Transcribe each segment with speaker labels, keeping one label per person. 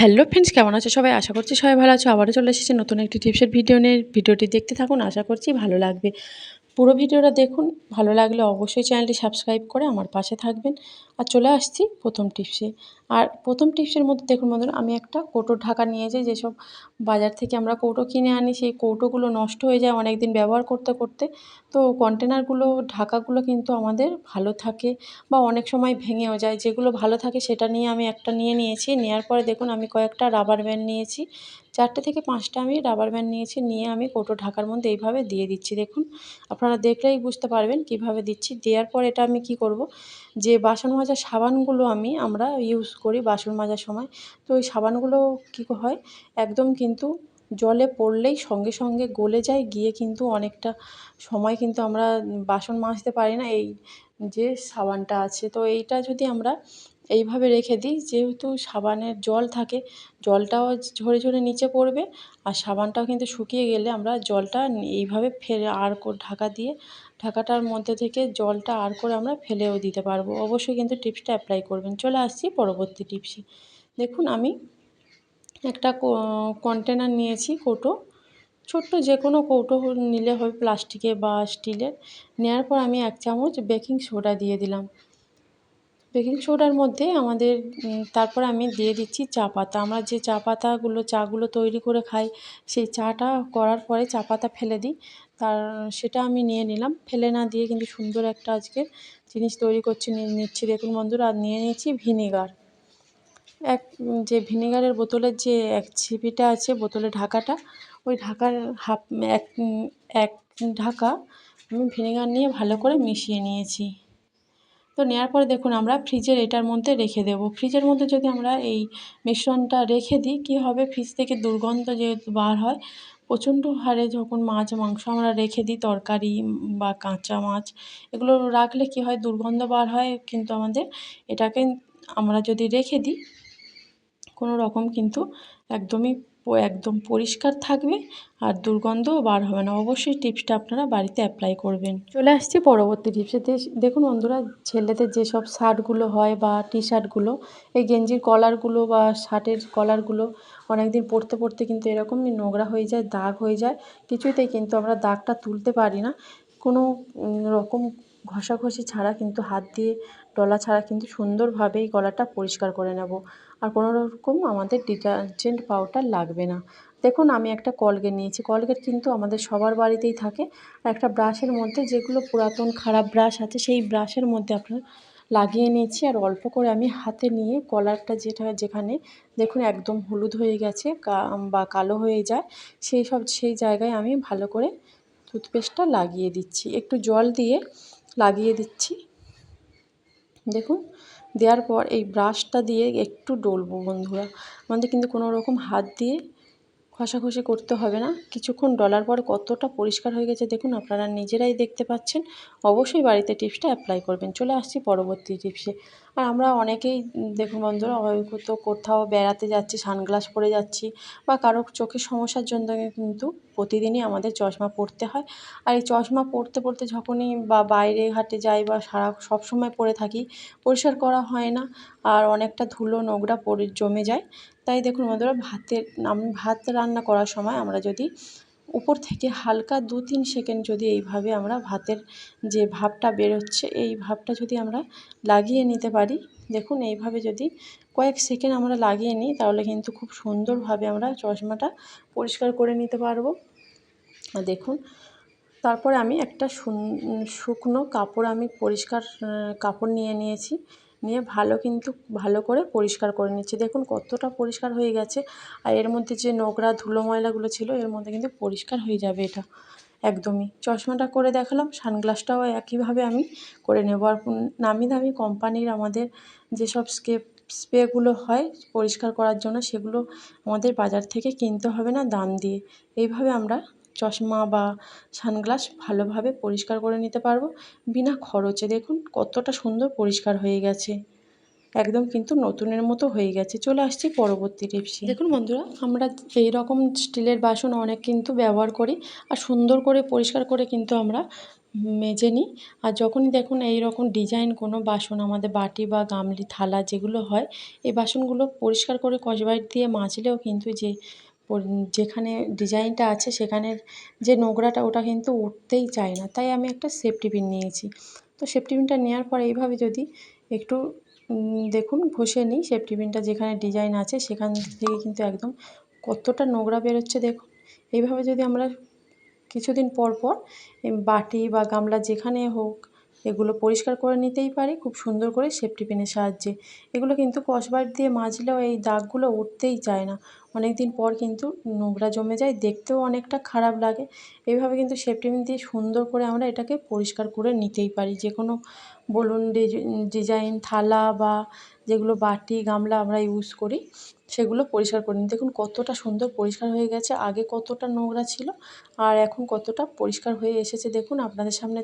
Speaker 1: Hello friends, কেমন আছো সবাই? আশা করছি সবাই ভালো আছো। আবারও চলে এসেছে নতুন একটি টিপসের ভিডিও নিয়ে। ভিডিওটি দেখতে থাকুন, আশা করছি ভালো লাগবে। পুরো ভিডিওটা দেখুন, ভালো লাগলে অবশ্যই চ্যানেলটি সাবস্ক্রাইব করে আমার পাশে থাকবেন। আর চলে আসছি প্রথম টিপসে। আর প্রথম টিপসের মধ্যে দেখুন বন্ধুরা, আমি একটা কৌটোর ঢাকা নিয়ে যাই, যেসব বাজার থেকে আমরা কৌটো কিনে আনি, সেই কৌটোগুলো নষ্ট হয়ে যায় অনেক দিন ব্যবহার করতে করতে। তো কন্টেনারগুলো, ঢাকাগুলো কিন্তু আমাদের ভালো থাকে বা অনেক সময় ভেঙেও যায়। যেগুলো ভালো থাকে সেটা নিয়ে আমি একটা নিয়ে নিয়েছি নেওয়ার পরে দেখুন আমি কয়েকটা রাবার ব্যান্ড নিয়েছি। চারটে থেকে পাঁচটা আমি রাবার ব্যান্ড নিয়েছি, নিয়ে আমি কৌটো ঢাকার মধ্যে এইভাবে দিয়ে দিচ্ছি। দেখুন, আপনারা দেখলেই বুঝতে পারবেন কীভাবে দিচ্ছি। দেওয়ার পর এটা আমি কি করব? যে বাসন মাজার সাবানগুলো আমি আমরা ইউজ করি বাসন মাজার সময়। তো ওই সাবানগুলো কী হয়, একদম কিন্তু জলে পড়লেই সঙ্গে সঙ্গে গলে যায়, গিয়ে কিন্তু অনেকটা সময় কিন্তু আমরা বাসন মাজতে পারি না। এই যে সাবানটা আছে, তো এইটা যদি আমরা এইভাবে রেখে দিই, যেহেতু সাবানের জল থাকে, জলটাও ঝরে ঝরে নিচে পড়বে, আর সাবানটাও কিন্তু শুকিয়ে গেলে আমরা জলটা এইভাবে ফের আর ঢাকা দিয়ে ঢাকাটার মধ্যে থেকে জলটা আর করে আমরা ফেলেও দিতে পারব। অবশ্যই কিন্তু টিপসটা অ্যাপ্লাই করবেন। চলে আসছি পরবর্তী টিপসে। দেখুন, আমি একটা কন্টেনার নিয়েছি কৌটো। ছোট্ট যে কোনো কৌটো নিলে হবে প্লাস্টিকের বা স্টিলের নেওয়ার পর আমি এক চামচ বেকিং সোডা দিয়ে দিলাম। বেকিং সোডার মধ্যে আমাদের তারপর আমি দিয়ে দিচ্ছি চা পাতা। আমরা যে চা পাতাগুলো, চাগুলো তৈরি করে খাই, সেই চাটা করার পরে চা পাতা ফেলে দিই। তার সেটা আমি নিয়ে নিলাম। ফেলে না দিয়ে কিন্তু সুন্দর একটা আজকে জিনিস তৈরি করছি নিচ্ছি। দেখুন বন্ধুরা, আর নিয়ে নিচ্ছি ভিনিগার। এক যে ভিনিগারের বোতলের যে এক ছিপিটা আছে, বোতলে ঢাকাটা, ওই ঢাকার হাফ এক এক ঢাকা আমি ভিনেগার নিয়ে ভালো করে মিশিয়ে নিয়েছি। তো নেওয়ার পরে দেখুন আমরা ফ্রিজের এটার মধ্যে রেখে দেবো। ফ্রিজের মধ্যে যদি আমরা এই মিশ্রণটা রেখে দিই, কী হবে? ফ্রিজ থেকে দুর্গন্ধ যেহেতু বার হয় প্রচণ্ড হারে যখন মাছ, মাংস আমরা রেখে দিই, তরকারি বা কাঁচা মাছ, এগুলো রাখলে কী হয়? দুর্গন্ধ বার হয়, কিন্তু আমাদের এটাকে আমরা যদি রেখে দিই কোনো রকম কিন্তু একদমই একদম পরিষ্কার থাকবে আর দুর্গন্ধও বার হবে না। অবশ্যই টিপসটা আপনারা বাড়িতে অ্যাপ্লাই করবেন। চলে আসছি পরবর্তী টিপসে। দেখুন বন্ধুরা, ছেলেদের যেসব শার্টগুলো হয় বা টি শার্টগুলো এই গেঞ্জির কলারগুলো বা শার্টের কলারগুলো অনেক দিন পরতে পরতে কিন্তু এরকমই নোংরা হয়ে যায়, দাগ হয়ে যায়। কিছুতেই কিন্তু আমরা দাগটা তুলতে পারি না। কোনো রকম ঘষাঘষি ছাড়া কিন্তু হাত দিয়ে ডলা ছাড়া কিন্তু সুন্দরভাবে এই গলাটা পরিষ্কার করে নেব। আর কোনো রকম আমাদের ডিটারজেন্ট পাউডার লাগবে না। দেখুন, আমি একটা কলগেট নিয়েছি। কলগেট কিন্তু আমাদের সবার বাড়িতেই থাকে। আর একটা ব্রাশের মধ্যে যেগুলো পুরাতন খারাপ ব্রাশ আছে, সেই ব্রাশের মধ্যে আপনার লাগিয়ে নিয়েছি। আর অল্প করে আমি হাতে নিয়ে কলারটা যেটা যেখানে দেখুন একদম হলুদ হয়ে গেছে বা কালো হয়ে যায়, সেই সব সেই জায়গায় আমি ভালো করে টুথপেস্টটা লাগিয়ে দিচ্ছি। একটু জল দিয়ে লাগিয়ে দিচ্ছি। দেখুন, দেওয়ার পর এই ব্রাশটা দিয়ে একটু ডলবো বন্ধুরা। আমাদের কিন্তু কোনো রকম হাত দিয়ে ঘষাঘষি করতে হবে না। কিছুক্ষণ ডলার পর কতটা পরিষ্কার হয়ে গেছে দেখুন, আপনারা নিজেরাই দেখতে পাচ্ছেন। অবশ্যই বাড়িতে টিপসটা অ্যাপ্লাই করবেন। চলে আসছি পরবর্তী টিপসে আর আমরা অনেকেই দেখুন বন্ধুরা, হয়তো কোথাও বেড়াতে যাচ্ছি, সানগ্লাস পরে যাচ্ছি বা কারও চোখের সমস্যার জন্য কিন্তু প্রতিদিনই আমাদের চশমা পরতে হয়। আর এই চশমা পরতে পরতে যখনই বা বাইরে ঘাটে যাই বা সারা সব সময় পরে থাকি, পরিষ্কার করা হয় না আর অনেকটা ধুলো নোংরা পরে জমে যায়। তাই দেখুন বন্ধুরা, ভাতের আমি ভাত রান্না করার সময় আমরা যদি উপর থেকে হালকা দু তিন সেকেন্ড যদি এইভাবে আমরা ভাতের যে ভাবটা বেরোচ্ছে, এই ভাবটা যদি আমরা লাগিয়ে নিতে পারি, দেখুন এইভাবে যদি কয়েক সেকেন্ড আমরা লাগিয়ে নিই, তাহলে কিন্তু খুব সুন্দরভাবে আমরা চশমাটা পরিষ্কার করে নিতে পারব। দেখুন, তারপরে আমি একটা শুকনো কাপড় আমি পরিষ্কার কাপড় নিয়ে নিয়েছি। নিয়ে ভালো কিন্তু ভালো করে পরিষ্কার করে নিচ্ছি। দেখুন কতটা পরিষ্কার হয়ে গেছে। আর এর মধ্যে যে নোংরা ধুলো ময়লাগুলো ছিল, এর মধ্যে কিন্তু পরিষ্কার হয়ে যাবে এটা। একদমই। চশমাটা করে দেখালাম, সানগ্লাসটাও একইভাবে আমি করে নেব। আর নামি দামি কোম্পানির আমাদের যেসব স্কেপ স্প্রেগুলো হয় পরিষ্কার করার জন্য, সেগুলো আমাদের বাজার থেকে কিনতে হবে না দাম দিয়ে। এইভাবে আমরা চশমা বা সানগ্লাস ভালোভাবে পরিষ্কার করে নিতে পারব। বিনা খরচে দেখুন কতটা সুন্দর পরিষ্কার হয়ে গেছে। একদম কিন্তু নতুনের মতো হয়ে গেছে। চলে আসছি পরবর্তী টিপসে। দেখুন বন্ধুরা, আমরা এই রকম স্টিলের বাসন অনেক কিন্তু ব্যবহার করি আর সুন্দর করে পরিষ্কার করে কিন্তু আমরা মেজে নিই। আর যখনই দেখুন এই রকম ডিজাইন কোনো বাসন আমাদের বাটি বা গামলি, থালা যেগুলো হয়, এই বাসনগুলো পরিষ্কার করে স্কচব্রাইট দিয়ে মাজলেও কিন্তু যে যেখানে ডিজাইনটা আছে সেখানের যে নোংরাটা ওটা কিন্তু উঠতেই চায় না। তাই আমি একটা সেফটি পিন নিয়েছি। তো সেফটি পিনটা নেওয়ার পর এইভাবে যদি একটু দেখুন, ঘষে নিই সেফটি পিনটা যেখানে ডিজাইন আছে সেখান থেকে কিন্তু একদম কতটা নোংরা বেরোচ্ছে দেখুন। এইভাবে যদি আমরা কিছুদিন পর পর বাটি বা গামলা যেখানে হোক এগুলো পরিষ্কার করে নিতেই পারি, খুব সুন্দর করে সেফটি পিনের সাহায্যে। এগুলো কিন্তু স্কচব্রাইট দিয়ে মাজলেও এই দাগগুলো উঠতেই চায় না। অনেক দিন পর কিন্তু নোংরা জমে যায়, দেখতেও অনেকটা খারাপ লাগে। এইভাবে কিন্তু সেফটি দিয়ে সুন্দর করে আমরা এটাকে পরিষ্কার করে নিতেই পারি। যে কোনো বলুন ডিজাইন থালা বা যেগুলো বাটি, গামলা আমরা ইউজ করি, সেগুলো পরিষ্কার করে নিই। দেখুন কতটা সুন্দর পরিষ্কার হয়ে গেছে, আগে কতটা নোংরা ছিল, আর এখন কতটা পরিষ্কার হয়ে এসেছে। দেখুন আপনাদের সামনে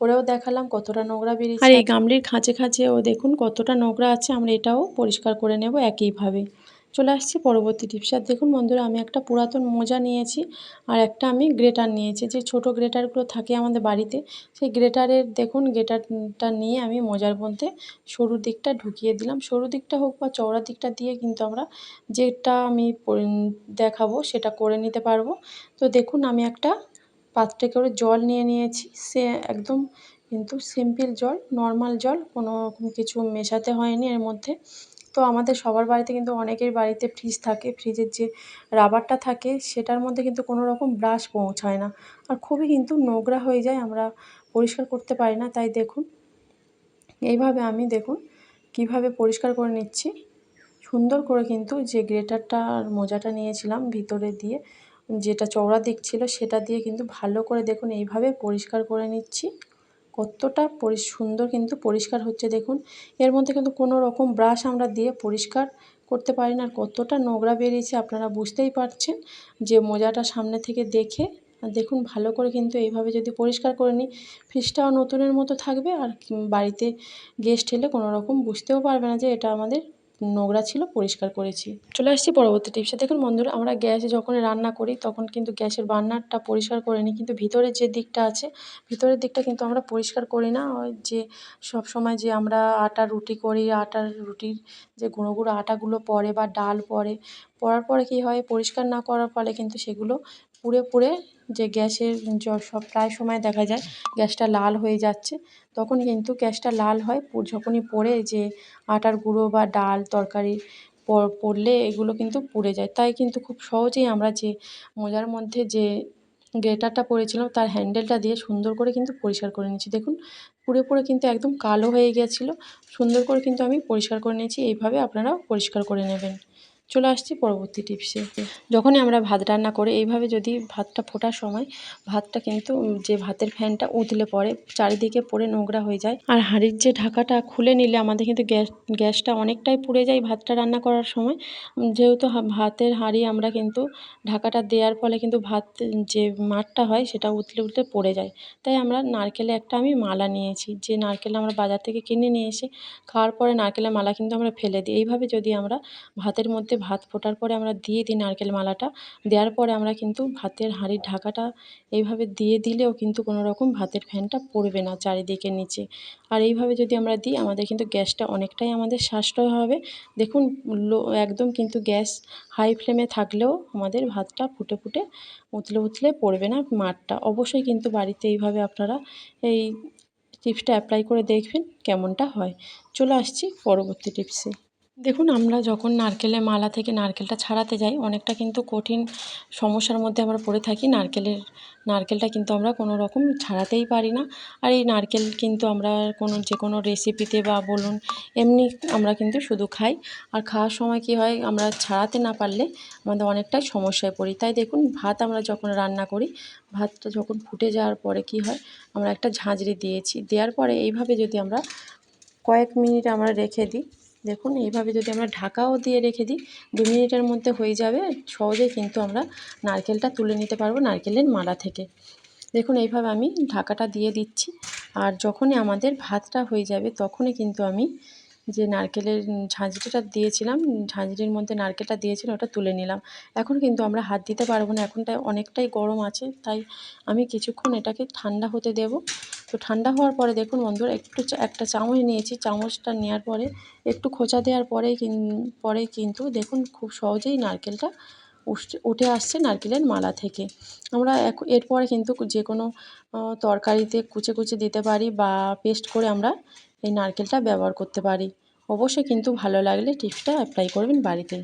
Speaker 1: করেও দেখালাম কতটা নোংরা বেরিয়েছে। আর এই গামলির খাঁচে খাঁচেও দেখুন কতটা নোংরা আছে, আমরা এটাও পরিষ্কার করে নেব একইভাবে। চলে আসছি পরবর্তী টিপস আর দেখুন বন্ধুরা, আমি একটা পুরাতন মোজা নিয়েছি আর একটা আমি গ্রেটার নিয়েছি। যে ছোট গ্রেটারগুলো থাকে আমাদের বাড়িতে, সেই গ্রেটারের দেখুন গ্রেটারটা নিয়ে আমি মোজার মধ্যে সরু দিকটা ঢুকিয়ে দিলাম। সরু দিকটা হোক বা চওড়া দিকটা দিয়ে কিন্তু আমরা যেটা আমি দেখাবো সেটা করে নিতে পারব। তো দেখুন আমি একটা পাত্রে করে জল নিয়ে নিয়েছি। সে একদম কিন্তু সিম্পল জল নর্মাল জল, কোনো রকম কিছু মেশাতে হয়নি এর মধ্যে। তো আমাদের সবার বাড়িতে কিন্তু অনেকের বাড়িতে ফ্রিজ থাকে। ফ্রিজের যে রাবারটা থাকে, সেটার মধ্যে কিন্তু কোনো রকম ব্রাশ পৌঁছায় না। আর খুবই কিন্তু নোংরা হয়ে যায়, আমরা পরিষ্কার করতে পারি না। তাই দেখুন, এইভাবে আমি দেখুন কীভাবে পরিষ্কার করে নিচ্ছি। সুন্দর করে কিন্তু যে গ্রেটারটা আর মোজাটা নিয়েছিলাম ভিতরে দিয়ে, যেটা চওড়া দিক ছিল, সেটা দিয়ে কিন্তু ভালো করে দেখুন, এইভাবে পরিষ্কার করে নিচ্ছি। কতটা পরি সুন্দর কিন্তু পরিষ্কার হচ্ছে দেখুন। এর মধ্যে কিন্তু কোনো রকম ব্রাশ আমরা দিয়ে পরিষ্কার করতে পারি না। আর কতটা নোংরা বেরিয়েছে আপনারা বুঝতেই পারছেন যে মোজাটা সামনে থেকে দেখে। দেখুন ভালো করে কিন্তু এইভাবে যদি পরিষ্কার করে নিই, ফ্রিজটাও নতুনের মতো থাকবে। আর বাড়িতে গেস্ট এলে কোনো রকম বুঝতেও পারবে না যে এটা আমাদের নোংরা ছিল, পরিষ্কার করেছি। চলে আসছি পরবর্তী টিপসে। দেখুন বন্ধুরা, আমরা গ্যাসে যখন রান্না করি, তখন কিন্তু গ্যাসের বার্নারটা পরিষ্কার করে নিই। কিন্তু ভিতরের যে দিকটা আছে, ভিতরের দিকটা কিন্তু আমরা পরিষ্কার করি না। যে সব সময় যে আমরা আটা রুটি করি আটার রুটির যে গুঁড়ো গুঁড়ো আটাগুলো পড়ে বা ডাল পড়ে, পড়ার পরে কী হয়, পরিষ্কার না করার ফলে কিন্তু সেগুলো পুড়ে পুড়ে যে গ্যাসের সব প্রায় সময় দেখা যায় গ্যাসটা লাল হয়ে যাচ্ছে। তখন কিন্তু গ্যাসটা লাল হয় যখনই পড়ে যে আটার গুঁড়ো বা ডাল তরকারি পড়লে এগুলো কিন্তু পুড়ে যায়। তাই কিন্তু খুব সহজেই আমরা যে মোজার মধ্যে যে গ্রেটারটা পড়েছিলাম, তার হ্যান্ডেলটা দিয়ে সুন্দর করে কিন্তু পরিষ্কার করে নিয়েছি। দেখুন, পুড়ে পুড়ে কিন্তু একদম কালো হয়ে গেছিল। সুন্দর করে কিন্তু আমি পরিষ্কার করে নিয়েছি। এইভাবে আপনারাও পরিষ্কার করে নেবেন। চলে আসছি পরবর্তী টিপসে যখনই আমরা ভাত রান্না করি এইভাবে যদি ভাতটা ফোটার সময় ভাতটা কিন্তু যে ভাতের ফ্যানটা উতলে পড়ে চারিদিকে পড়ে নোংরা হয়ে যায়। আর হাঁড়ির যে ঢাকাটা খুলে নিলে আমাদের কিন্তু গ্যাস গ্যাসটা অনেকটাই পুড়ে যায় ভাতটা রান্না করার সময়। যেহেতু ভাতের হাঁড়ি আমরা কিন্তু ঢাকাটা দেওয়ার ফলে কিন্তু ভাত যে মাঠটা হয় সেটা উতলে উতলে পড়ে যায়। তাই আমরা নারকেলে একটা আমি মালা নিয়েছি যে নারকেল আমরা বাজার থেকে কিনে নিয়ে এসে খাওয়ার পরে নারকেলের মালা কিন্তু আমরা ফেলে দিই। এইভাবে যদি আমরা ভাতের মধ্যে ভাত ফোটার পরে আমরা দিয়ে দিই নারকেল মালাটা। দেওয়ার পরে আমরা কিন্তু ভাতের হাঁড়ির ঢাকাটা এইভাবে দিয়ে দিলেও কিন্তু কোনো রকম ভাতের ফ্যানটা পড়বে না চারিদিকে নিচে। আর এইভাবে যদি আমরা দিই, আমাদের কিন্তু গ্যাসটা অনেকটাই আমাদের সাশ্রয় হবে। দেখুন, লো, একদম কিন্তু গ্যাস হাই ফ্লেমে থাকলেও আমাদের ভাতটা ফুটে ফুটে উতলে উতলে পড়বে না মাঠটা। অবশ্যই কিন্তু বাড়িতে এইভাবে আপনারা এই টিপসটা অ্যাপ্লাই করে দেখবেন কেমনটা হয়। চলে আসছি পরবর্তী টিপসে। দেখুন, আমরা যখন নারকেলের মালা থেকে নারকেলটা ছাড়াতে যাই, অনেকটা কিন্তু কঠিন সমস্যার মধ্যে আমরা পড়ে থাকি। নারকেলের, নারকেলটা কিন্তু আমরা কোনো রকম ছাড়াতেই পারি না। আর এই নারকেল কিন্তু আমরা কোনো, যে কোনো রেসিপিতে বা বলুন, এমনি আমরা কিন্তু শুধু খাই। আর খাওয়ার সময় কী হয়, আমরা ছাড়াতে না পারলে আমাদের অনেকটাই সমস্যায় পড়ি। তাই দেখুন, ভাত আমরা যখন রান্না করি, ভাতটা যখন ফুটে যাওয়ার পরে কি হয়, আমরা একটা ঝাঁঝরি দিয়েছি। দেওয়ার পরে এইভাবে যদি আমরা কয়েক মিনিট আমরা রেখে দিই দেখুন, এইভাবে যদি আমরা ঢাকাও দিয়ে রেখে দিই, দু মিনিটের মধ্যে হয়ে যাবে। সহজেই কিন্তু আমরা নারকেলটা তুলে নিতে পারব নারকেলের মালা থেকে। দেখুন, এইভাবে আমি ঢাকাটা দিয়ে দিচ্ছি। আর যখনই আমাদের ভাতটা হয়ে যাবে, তখনই কিন্তু আমি যে নারকেলের ঝাঁঝরিটা দিয়েছিলাম, ঝাঁঝরির মধ্যে নারকেলটা দিয়েছিলাম, ওটা তুলে নিলাম। এখন কিন্তু আমরা হাত দিতে পারব না, এখনটা অনেকটাই গরম আছে, তাই আমি কিছুক্ষণ এটাকে ঠান্ডা হতে দেব। তো ঠান্ডা হওয়ার পরে দেখুন বন্ধুরা, একটু একটা চামচ নিয়েছি। চামচটা নেওয়ার পরে, একটু খোঁচা দেওয়ার পরেই পরেই কিন্তু দেখুন খুব সহজেই নারকেলটা উঠে আসছে নারকেলের মালা থেকে। আমরা এরপরে কিন্তু যে কোনো তরকারিতে কুচে কুচে দিতে পারি বা পেস্ট করে আমরা এই নারকেলটা ব্যবহার করতে পারি। অবশ্যই কিন্তু ভালো লাগলে টিপসটা অ্যাপ্লাই করবেন বাড়িতে।